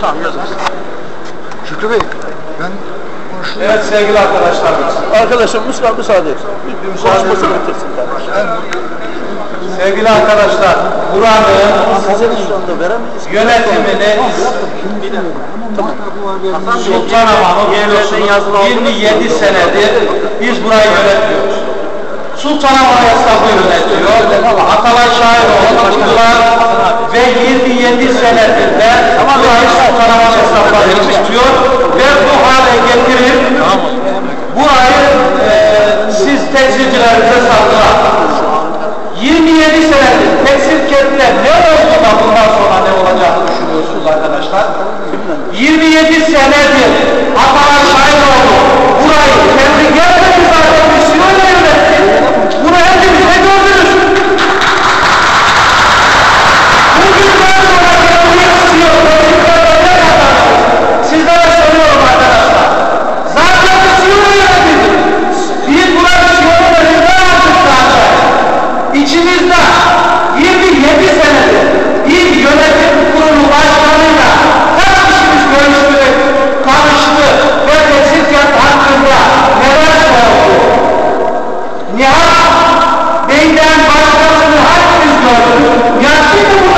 Tamam. Şükrü Bey, ben konuştum. Evet sevgili arkadaşlarımız. Arkadaşım müsaade, müsaade et. Bir, bir müsaadesini bitirsin kardeşim. Sevgili arkadaşlar, buranın yönetimini Sultanahmet'in biliyorsunuz 27 senedir biz burayı yönetiyoruz. Sultanahmet esnafı yönetiyor. Tuttular ve 27 senedir de burayı Sultanahmet esnafları yönetiyor ve bu hale getirip burayı e, siz tekstilcilerinize sattılar. 27 senedir Satan was the husband. God